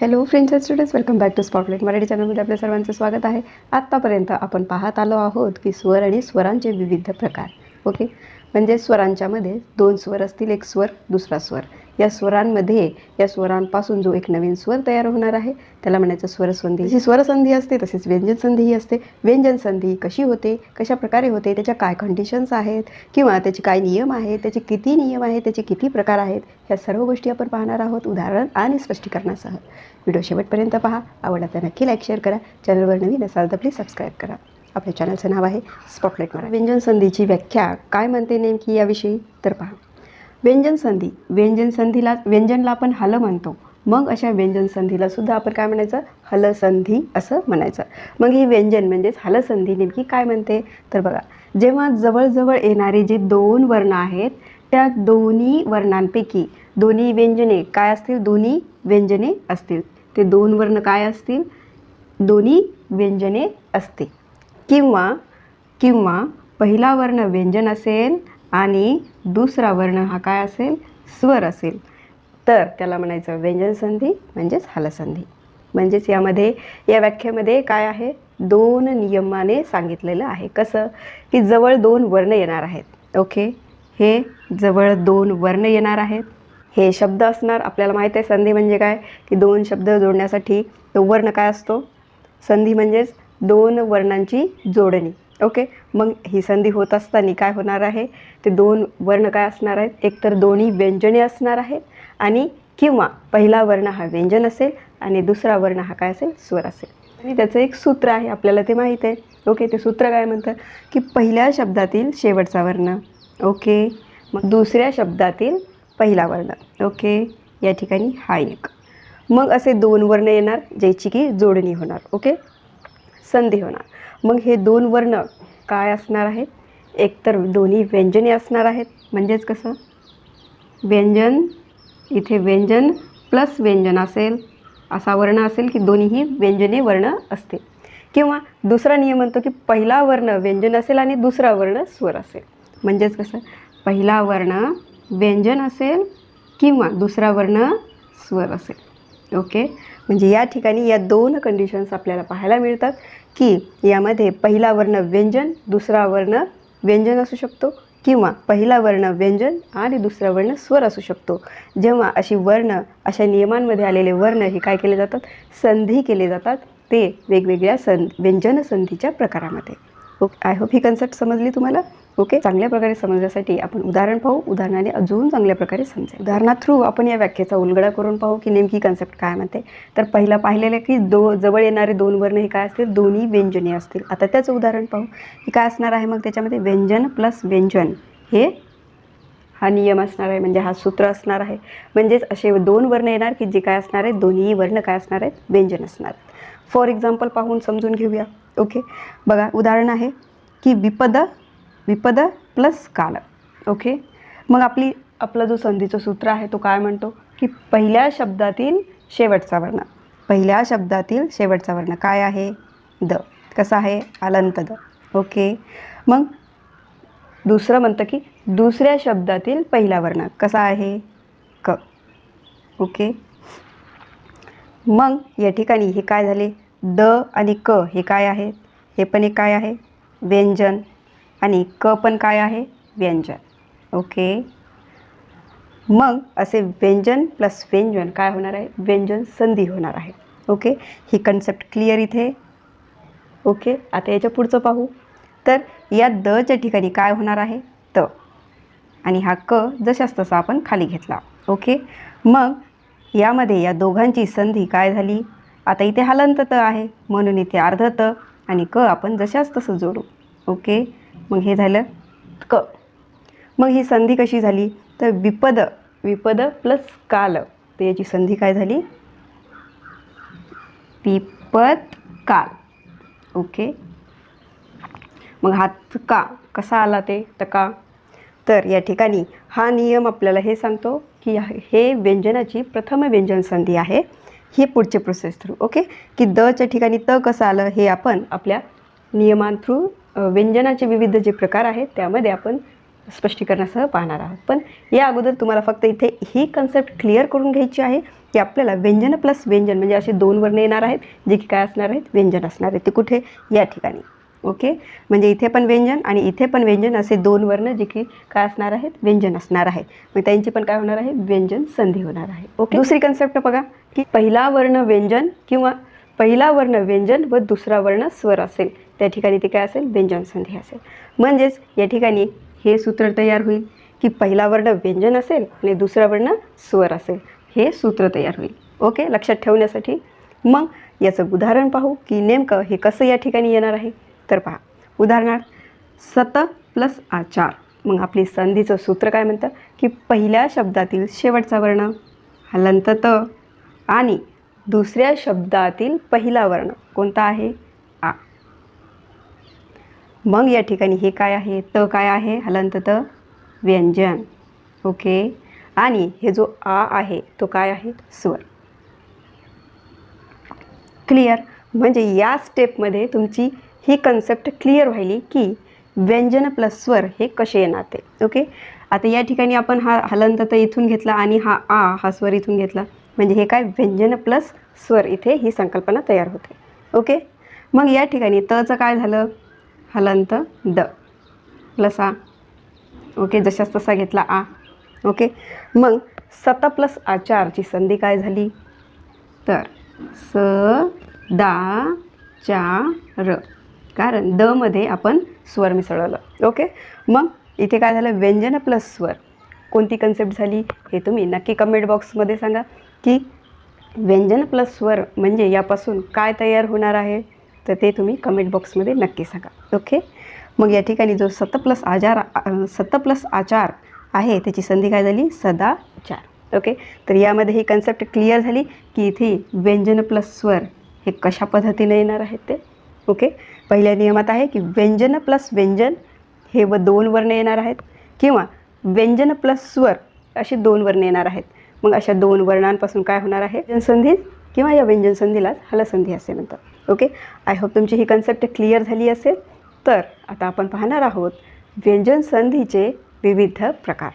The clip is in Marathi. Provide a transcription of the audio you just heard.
Hello friends students welcome back to spotlight Marathi चॅनलमध्ये आपल्या सर्वांचं स्वागत आहे. आत्तापर्यंत आपण पाहत आलो आहोत की स्वर आणि स्वरांचे विविध प्रकार. ओके म्हणजे स्वरांच्यामध्ये दोन स्वर असतील एक स्वर दुसरा स्वर. या स्वरांमध्ये या स्वरांपासून जो एक नवीन स्वर तयार होणार आहे त्याला म्हणायचं स्वरसंधी. जी स्वरसंधी असते तसेच व्यंजनसंधीही असते. व्यंजन संधी कशी होते कशा प्रकारे होते त्याच्या काय कंडिशन्स आहेत किंवा त्याचे काय नियम आहेत त्याचे किती नियम आहेत त्याचे किती प्रकार आहेत ह्या सर्व गोष्टी आपण पाहणार आहोत उदाहरण आणि स्पष्टीकरणासह. व्हिडिओ शेवटपर्यंत पहा. आवडला तर नक्की लाईक शेअर करा. चॅनलवर नवीन असाल तर प्लीज सबस्क्राईब करा. आपल्या चॅनलचं नाव आहे स्पॉटलाईट मरा व्यंजन संधीची व्याख्या काय म्हणते नेमकी याविषयी? तर पहा. व्यंजन संधी. व्यंजन संधीला व्यंजनला आपण हल म्हणतो. मग अशा व्यंजन संधीला सुद्धा आपण काय म्हणायचं? हलसंधी असं म्हणायचं. मग ही व्यंजन म्हणजेच हलसंधी नेमकी काय म्हणते? तर बघा जेव्हा जवळजवळ येणारे जे दोन वर्ण आहेत त्या दोन्ही वर्णांपैकी दोन्ही व्यंजने काय असतील? दोन्ही व्यंजने असतील. ते दोन वर्ण काय असतील? दोन्ही व्यंजने असतील. किंवा किंवा पहिला वर्ण व्यंजन असेल आणि दुसरा वर्ण हा काय असेल? स्वर असेल. तर त्याला म्हणायचं व्यंजन संधी म्हणजेच हलसंधी म्हणजेच यामध्ये या व्याख्येमध्ये काय आहे? दोन नियमाने सांगितलेलं आहे. कसं? की जवळ दोन वर्ण येणार आहेत. ओके? हे जवळ दोन वर्ण येणार आहेत. हे शब्द असणार. आपल्याला माहीत आहे संधी म्हणजे काय? की दोन शब्द जोडण्यासाठी तो वर्ण काय असतो? संधी म्हणजेच दोन वर्णांची जोडणी. ओके? मग ही संधी होत असताना काय होणार आहे? ते दोन वर्ण काय असणार आहेत? एकतर दोन्ही व्यंजने असणार आहेत आणि किंवा पहिला वर्ण हा व्यंजन असेल आणि दुसरा वर्ण हा काय असेल? स्वर असेल. आणि त्याचं एक सूत्र आहे आपल्याला ते माहीत आहे. ओके ते सूत्र काय म्हणतं? की पहिल्या शब्दातील शेवटचा वर्ण. ओके मग दुसऱ्या शब्दातील पहिला वर्ण. ओके या ठिकाणी हा एक. मग असे दोन वर्ण येणार ज्याची की जोडणी होणार. ओके? संधी होणार. मग हे दोन वर्ण काय असणार आहेत एकतर दोन्ही व्यंजने असणार आहेत. म्हणजेच कसं? व्यंजन इथे व्यंजन प्लस व्यंजन असेल असा वर्ण असेल की दोन्हीही व्यंजने वर्ण असतील. किंवा दुसरा नियम म्हणतो की पहिला वर्ण व्यंजन असेल आणि दुसरा वर्ण स्वर असेल. म्हणजेच कसं? पहिला वर्ण व्यंजन असेल किंवा दुसरा वर्ण स्वर असेल. ओके? म्हणजे या ठिकाणी या दोन कंडिशन्स आपल्याला पाहायला मिळतात की यामध्ये पहिला वर्ण व्यंजन दुसरा वर्ण व्यंजन असू शकतो किंवा पहिला वर्ण व्यंजन आणि दुसरा वर्ण स्वर असू शकतो. जेव्हा अशी वर्ण अशा नियमांमध्ये आलेले वर्ण हे काय केले जातात? संधी केले जातात. ते वेगवेगळ्या सं व्यंजन संधीच्या प्रकारामध्ये. ओके आय होप ही कन्सेप्ट समजली तुम्हाला? ओके? चांगल्या प्रकारे समजण्यासाठी आपण उदाहरण पाहू. उदाहरणाने अजून चांगल्या प्रकारे समजेल. उदाहरणा थ्रू आपण या व्याख्येचा उलगडा करून पाहू की नेमकी कन्सेप्ट काय म्हणते. तर पहिला पाहिलेलं आहे की दो जवळ येणारे दोन वर्ण हे काय असतील? दोन्ही व्यंजने असतील. आता त्याचं उदाहरण पाहू. की काय असणार आहे? मग त्याच्यामध्ये व्यंजन प्लस व्यंजन. हे हा नियम असणार आहे. म्हणजे हा सूत्र असणार आहे. म्हणजेच असे दोन वर्ण येणार की जे काय असणार आहेत? दोन्ही वर्ण काय असणार आहेत? व्यंजन असणार आहेत. फॉर एक्झाम्पल पाहून समजून घेऊया. ओके? बघा उदाहरण आहे की विपद विपद प्लस काल. ओके मग आपली आपला जो संधीचं सूत्र आहे तो काय म्हणतो? की पहिल्या शब्दातील शेवटचा वर्ण. पहिल्या शब्दातील शेवटचा वर्ण काय आहे? द. कसा आहे? अलंत द. ओके मग दुसरं म्हणतं की दुसऱ्या शब्दातील पहिला वर्ण कसा आहे? क. ओके मग या ठिकाणी हे काय झाले? द आणि क हे काय आहेत? हे पण एक काय आहे? व्यंजन. आणि क पण काय आहे? व्यंजन. ओके. मग असे व्यंजन प्लस व्यंजन काय होणार आहे? व्यंजन संधी होणार आहे. ओके. ही कन्सेप्ट क्लिअर इथे. ओके. आता याच्या पुढचं पाहू. तर या दच्या ठिकाणी काय होणार आहे? त. आणि हा क जशाच तसा आपण खाली घेतला. ओके. मग यामध्ये या दोघांची संधी काय झाली? आता इथे हलंत त आहे. म्हणून इथे अर्ध त आणि क आपण जशाच तसं जोडू. ओके. मग हे झालं क. मग ही संधी कशी झाली? तर विपद विपद प्लस काल. तर याची संधी काय झाली? विपत काल. ओके. मग हात का कसा आला ते? टका. तर या ठिकाणी हा नियम आपल्याला हे सांगतो की हे व्यंजनाची प्रथम व्यंजन संधी आहे. हे पुढचे प्रोसेस थ्रू ओके? की दच्या ठिकाणी त कसं आलं हे आपण आपल्या नियमां थ्रू व्यंजनाचे विविध जे प्रकार आहेत त्यामध्ये आपण स्पष्टीकरणासह पाहणार आहोत. पण या अगोदर तुम्हाला फक्त इथे ही कन्सेप्ट क्लिअर करून घ्यायची आहे की आपल्याला व्यंजन प्लस व्यंजन म्हणजे असे दोन वर्ण येणार आहेत जे की काय असणार आहेत? व्यंजन असणार आहेत. ते कुठे? या ठिकाणी. ओके? म्हणजे इथे पण व्यंजन आणि इथे पण व्यंजन असे दोन वर्ण जे की काय असणार आहेत? व्यंजन असणार आहे. मग त्यांची पण काय होणार आहे? व्यंजन संधी होणार आहे. ओके? दुसरी कन्सेप्ट बघा की पहिला वर्ण व्यंजन किंवा पहिला वर्ण व्यंजन व दुसरा वर्ण स्वर असेल. त्या ठिकाणी ते काय असेल? व्यंजन संधी असेल. म्हणजेच या ठिकाणी हे सूत्र तयार होईल की पहिला वर्ण व्यंजन असेल आणि दुसरा वर्ण स्वर असेल. हे सूत्र तयार होईल. ओके? लक्षात ठेवण्यासाठी. मग याचं उदाहरण पाहू की नेमकं हे कसं या ठिकाणी येणार आहे? तर पहा. उदाहरणार्थ सत प्लस आचार. मग आपली संधीचं सूत्र काय म्हणतं? की पहिल्या शब्दातील शेवटचा वर्ण हलंत त आणि दुसऱ्या शब्दातील पहिला वर्ण कोणता आहे? आ. मग या ठिकाणी हे काय आहे? त काय आहे? हलंत त व्यंजन. ओके. आणि हे जो आ आहे तो काय आहे? स्वर. क्लिअर म्हणजे या स्टेपमध्ये तुमची ही कन्सेप्ट क्लिअर व्हायली की व्यंजन प्लस स्वर हे कसे येणार ते. ओके? आता या ठिकाणी आपण हा हलंत तर इथून घेतला आणि हा आ हा स्वर इथून घेतला. म्हणजे हे काय व्यंजन प्लस स्वर इथे ही संकल्पना तयार होते. ओके? मग या ठिकाणी तचं काय झालं? हलंत द. प्लस आ ओके? जशाच तसा घेतला आ. ओके? मग सत प्लस आचारची संधी काय झाली? तर स दा चा र. कारण दमध्ये आपण स्वर मिसळलं. ओके? मग इथे काय झालं? व्यंजन प्लस स्वर. कोणती कन्सेप्ट झाली? हे तुम्ही नक्की कमेंट बॉक्समध्ये सांगा. की व्यंजन प्लस स्वर म्हणजे यापासून काय तयार होणार आहे तर ते तुम्ही कमेंट बॉक्समध्ये नक्की सांगा. ओके मग या ठिकाणी जो सत प्लस आजार सत प्लस आचार आहे त्याची संधी काय झाली? सदाचार. ओके तर यामध्ये ही कन्सेप्ट क्लिअर झाली की इथे व्यंजन प्लस स्वर हे कशा पद्धतीने येणार आहेत ते. ओके पहिल्या नियमात आहे की व्यंजन प्लस व्यंजन हे व दोन वर्ण येणार आहेत किंवा व्यंजन प्लस स्वर असे दोन वर्ण येणार आहेत. मग अशा दोन वर्णांपासून काय होणार आहे? संधी किंवा या व्यंजन संधीलाच हलसंधी असे म्हणतात ओके आय होप तुमची ही कन्सेप्ट क्लिअर झाली असेल. तर आता आपण पाहणार आहोत व्यंजन संधीचे विविध प्रकार.